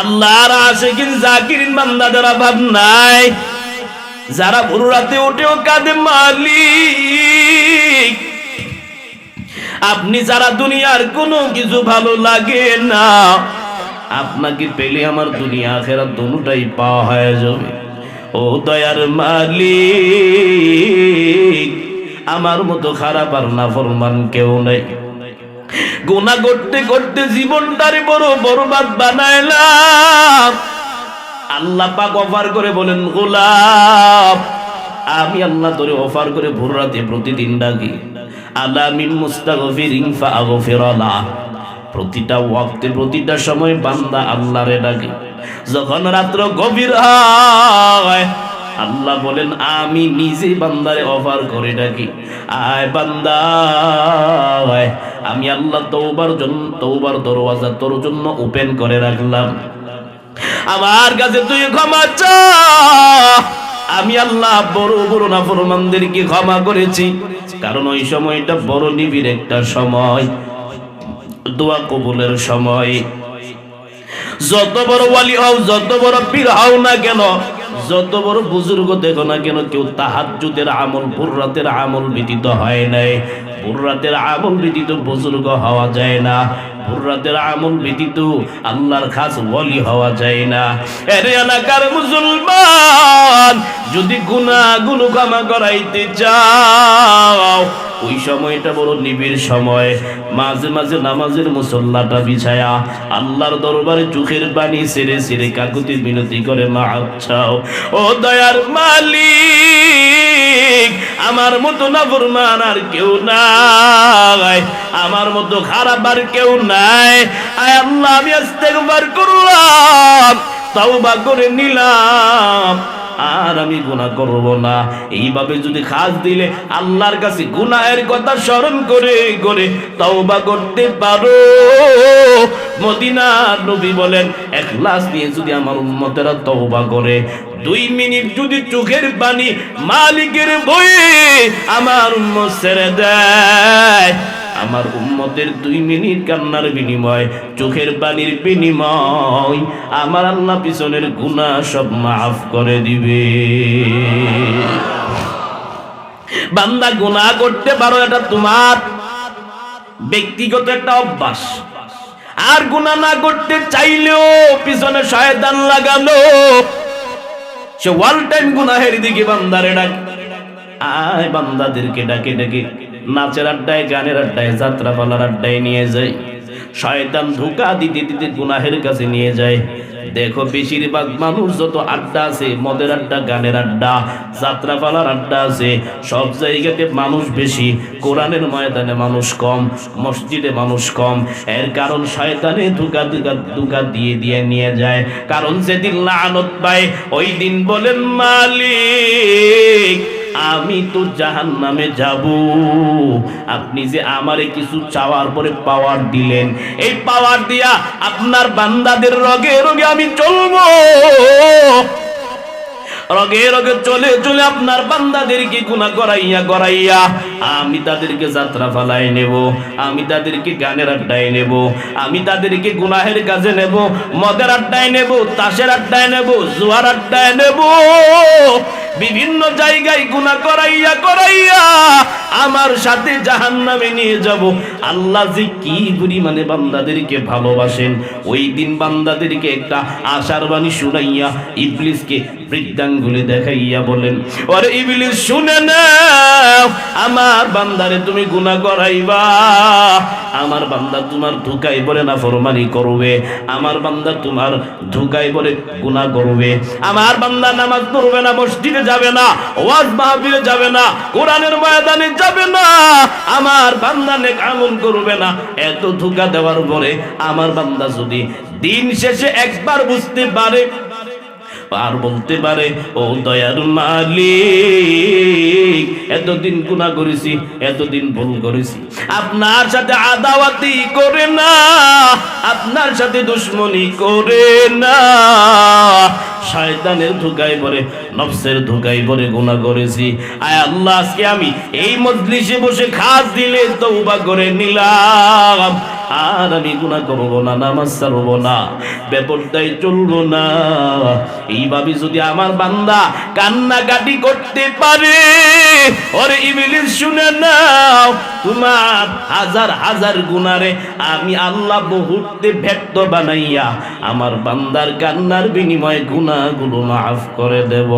আল্লাহর আশিকিন, জাকিরিন বান্দাদের অভাব নাই। যারা ভোর রাতে উঠেও কাঁদে মালিক। আপনি যারা দুনিয়ার কোনো কিছু ভালো লাগে না, আপনাকে পেলে আমার দুনিয়া আখেরা দুটাই পাওয়া হয়ে যাবে। ও দয়ার মালিক, আমার মতো খারাপ আর না ফরমান কেউ নেই। গুণা করতে করতে জীবনটারে বড় বরবাদ বানাইলাম। আল্লাহ পাক অফার করে বলেন, গোলাপ, আমি আল্লাহ তোরে অফার করে ভোর রাতে প্রতিদিন ডাকি। আল্লাহ মিন মুস্তাগফিরিন ফাগফিরালা। প্রতিটা ওয়াক্তে, প্রতিটা সময় বান্দা আল্লাহরে ডাকে। যখন রাত্র গভীর হয়, আল্লাহ বলেন, আমি নিজে বান্দারে অফার করে ডাকি। আয় বান্দা। আমি আল্লাহ তৌবার জন্য তৌবার দরওয়াজা তোর জন্য ওপেন করে রাখলাম। আমার কাছে তুই ক্ষমা চা আমি আল্লাহ বড় বড় না ফরমানদেরকে ক্ষমা করেছি। কারণ ওই সময়টা বড় নিবিড় একটা সময়। দোয়া কবুলের সময়। যত বড় ওয়ালি হও, যত বড় পীর হও না কেন যত বড় বুজুর্গ দেখো না কেন, কেউ তাহাজুদের আমল, বুর্রাতের আমল ব্যতীত হয় নাই। বুর্রাতের আমল ব্যতীত বুজুর্গ হওয়া যায় না। বুর্রাতের আমল ব্যতীত আল্লাহর খাস ওয়ালি হওয়া যায় না। এর এলাকার মুসলমান, যদি গুনাহগুলো ক্ষমা করাইতে চাও, ওই সময়টা বড় নিবিড় সময়। মাঝে মাঝে নামাজের মুসল্লাটা বিছায়া আল্লাহর দরবারে চোখের পানি সেরে সেরে কাকুতি বিনতি করে, মা, চাও। ও দয়ার মালিক আমার মতো না ফরমান আর কেউ নাই। আমার মতো খারাপ আর কেউ নাই। আয় আল্লাহ, আমি আস্তেকবার করলাম তাও বা করে নিলাম। আর আমি গুনাহ করব না। এইভাবে যদি খাস দিলে আল্লাহর কাছে গুনাহের কথা স্মরণ করে করে তওবা করতে পারো। মদিনার নবী বলেন একলাস নিয়ে যদি আমার উম্মতেরা তওবা করে, দুই মিনিট যদি চোখের পানি মালিকের বয়ে আমার উম্মত ছেড়ে দেয় আমার উম্মতের দুই মিনিট কান্নার বিনিময়, চোখের পানির বিনিময়। আমার আল্লাহ পিছনের গুনাহ সব মাফ করে দিবে। বান্দা গুনাহ করতে পারো, এটা তোমার ব্যক্তিগত একটা অভ্যাস। আর গুনাহ না করতে চাইলেও পিছনে শয়তান লাগানো সে ওয়াল টাইম গুনাহের দিকে বান্দারে ডাকে। আয় বান্দাদেরকে ডাকে ডাকে। নাচের আড্ডায়, গানের আড্ডায় যাত্রা পালার আড্ডায় নিয়ে যায়। শয়তান ধোকা দিতে দিতে গুনাহের কাছে নিয়ে যায়। দেখো বেশিরভাগ মানুষ যত আড্ডা আছে, মদের আড্ডা, গানের আড্ডা যাত্রা পালার আড্ডা আছে, সব জায়গাতে মানুষ বেশি, কোরআনের ময়দানে মানুষ কম, মসজিদে মানুষ কম। এর কারণ শয়তানে ধোকা ধোকা ধোকা দিয়ে দিয়ে নিয়ে যায়। কারণ যেদিন লানত পায়। ওই দিন বলেন মালিক আমি তো জাহান নামে যাব। আপনি যে আমারে কিছু চাওয়ার পরে পাওয়ার দিলেন, এই পাওয়ার দিয়া আপনার বান্দাদের রগে রগে আমি চলবো। রগে রগে চলে চলে আপনার বান্দাদেরকে গুণা করাইয়া করাইয়া আমি তাদেরকে যাত্রা ফালাই নেব, আমি তাদেরকে গানের আড্ডায় নেব, আমি তাদেরকে গুনাহের কাজে নেব, মদের আড্ডায় নেব, তাসের আড্ডায় নেব, জুয়ার আড্ডায় নেব। বিভিন্ন জায়গায় গুণা করাইয়া করাইয়া আমার সাথে জাহান নামে নিয়ে যাব। আল্লাহ যে কি পরিমাণে বান্দাদেরকে ভালোবাসেন, ওই দিন বান্দাদেরকে একটা আশার বাণী শুনাইয়া ইবলিসকে বৃদ্ধাঙ্গুলি দেখাইয়া বলেন, ওরে ইবলিস, শুনে নাও, আমার বান্দারে তুমি গুনাহ করাইবা। আমার বান্দা তোমার ধুকাই বলে না ফরমানি করবে। আমার বান্দা তোমার ধুকাই বলে গুনাহ করবে। আমার বান্দা নামাজ পড়বে না, মসজিদে যাবে না, ওয়াজ মাহফিলে যাবে না, কোরআনের ময়দানে যাবে না। আমার বান্দা নেক আমল করবে না। এত ধোকা দেওয়ার পরে আমার বান্দা যদি দিন শেষে একবার বুঝতে পারে আর বলতে পারে, ও দয়ার মালিক, এতদিন গুণা করেছি, এতদিন ভুল করেছি। আপনার সাথে আদাওয়াতি করে না, আপনার সাথে দুশ্মনী করে না। শয়তানের ধোকায় পরে নফসের ধোকায় পরে গুণা করেছি। আয় আল্লাহ, আজকে আমি এই মজলিসে বসে খাস দিলে তৌবা করে নিলাম। আর আমি গুণা করব না, নামাজ ছাড়বো না, বেপরদায় চলবো না। এইভাবে যদি আমার বান্দা কান্নাকাটি করতে পারে, ওরে ইবিলিস শুনে নাও, তোমার হাজার হাজার গুণারে আমি আল্লাহ বহুতে ব্যর্থ বানাইয়া আমার বান্দার কান্নার বিনিময়ে গুণাগুলো মাফ করে দেব।